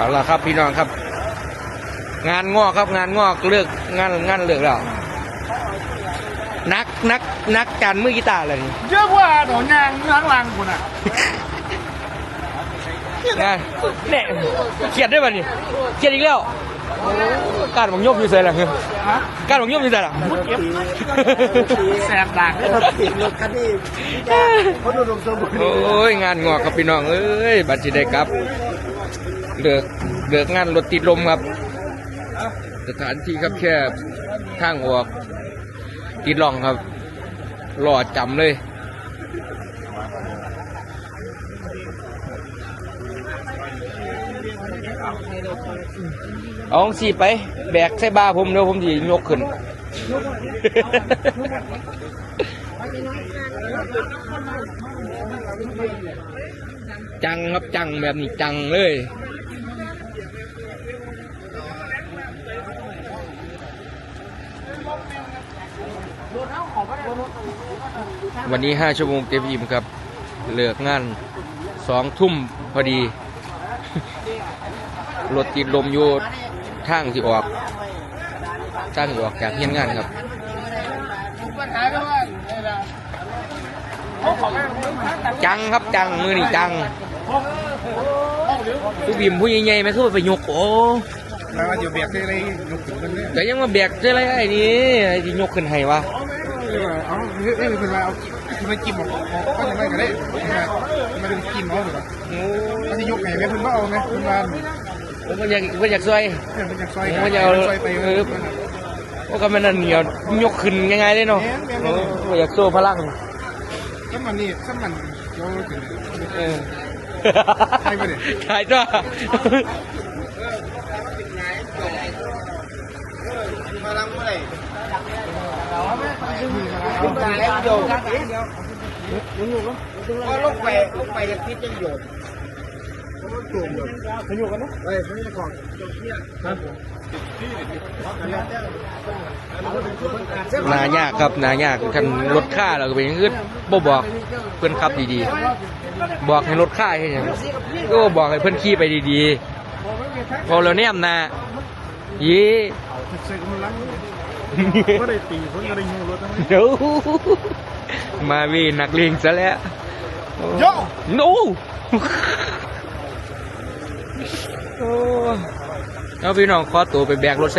เอาละครับพี่น้องครับ งานงอกครับ งานงอกเลือกงานงานเลือกแล้วนักนักนักการมือกีตาร์เลยนี่เยอะกว่าหนอนยางล้างลังคุณอะงานเนี่ยเครียดได้ป่ะนี่เครียดอีกแล้วการบังยบอยู่ใส่หลังฮะการบังยบอยู่ใส่หลังเก็บแสบดังติดรถคันนี้เขาดูดมสมุนโอ้ยงานงอกครับพี่น้องเอ้ยบัตรสิได้ครับ เลือกเลือกงานรถติดลมครับ สถานที่ครับแคบทางออกติดล่องครับหล่อจำเลยเอาสิไป แบกใส่บ้าผมเดี๋ยวผมจะยกขึ้น จังครับจังแบบนี้จังเลย วันนี้ห้าชั่วโมงเต็มอิ่มครับเลิกงานสองทุ่มพอดี รถติดลมอยู่ทางที่ออกทางที่ออกจากเฮียนงานครับจังครับจังมือนี่จังผู้บิมผู้ใหญ่ๆไหมคือว่าไปยกโอ้ แล้วอยู่เบียกที่ไรยกถึงกันเนี่ยแต่ยังมาแบกได้ไรไอ้นี่ไอ้ที่ยกขึ้นให้วะเอาเอ้ยเป็นไรเอาที่มันกินหมดก็ยังไงก็ได้มาดูกินเอาหรือเปล่าโอ้มันจะยกไงแม่เพิ่นว่าเอาไหมเพิ่นว่าผมก็อยากผมอยากซอยเพิ่นอยากซอยผมก็อยากเอาซอยไปเออเพราะก็มันนั่นเหนียวยกขึ้นง่ายๆเลยเนาะโอ้ผมอยากโซ่พลังถ้ามันนี่ถ้ามันโยถึงเออใช่ปะเนี่ยใช่จ้ะมาลังเมื่อไหร่ตายแล้วโยก็ลงไปลงไปจะคิดจะโยนจุ่มโยนมันอยู่กันนะเฮ้ยไมันจะของนายากครับนายากคันลดค่าเราก็เป็นอยังขึ้นบ่บอกเพื่อนขับดีๆ บอกให้ลดค่าให้ยังก็บอกให้เพื่อนขี่ไปดีๆพอเราเนี่ยมนายี่ ใส่กำลังก็ได้ตีเพิ่นก็ได้ยูรถทั้งนี้เดี๋ยวมาวีนักเลงซะแล้วโยโนโอ้เอาพี่น้องขอตัวไปแบกรถไ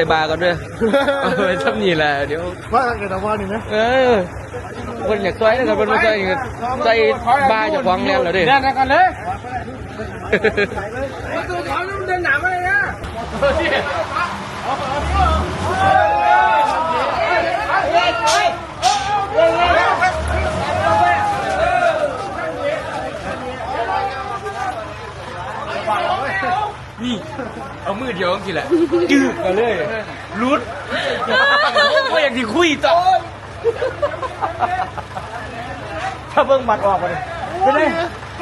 เอามือเดียวกินแหละจืดกันเลยรุดก็อยากที่คุยต่อถ้าเบิ่งบัตรออกมาเลยไม่ได้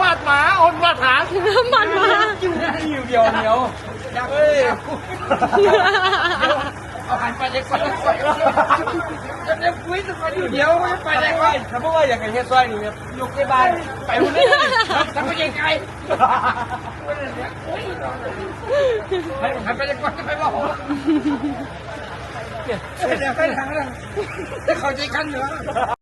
มาดหมาอ่อนมาดหางมันมาจิ้วอยู่เดียวเหนียวเฮ้ย เอาหันไปเลยก่อนจะได้คุยสักคนอยู่เดียวไม่ไปได้ก่อนถ้าพวกว่าอยากให้เฮ็ดซอยนี่ครับยกในบ้านไปหุ่นนี่ทำไปยังไงหันไปเลยก่อนจะไปบอกเดี๋ยวไปทางนั้นจะเข้าใจกันเหรอ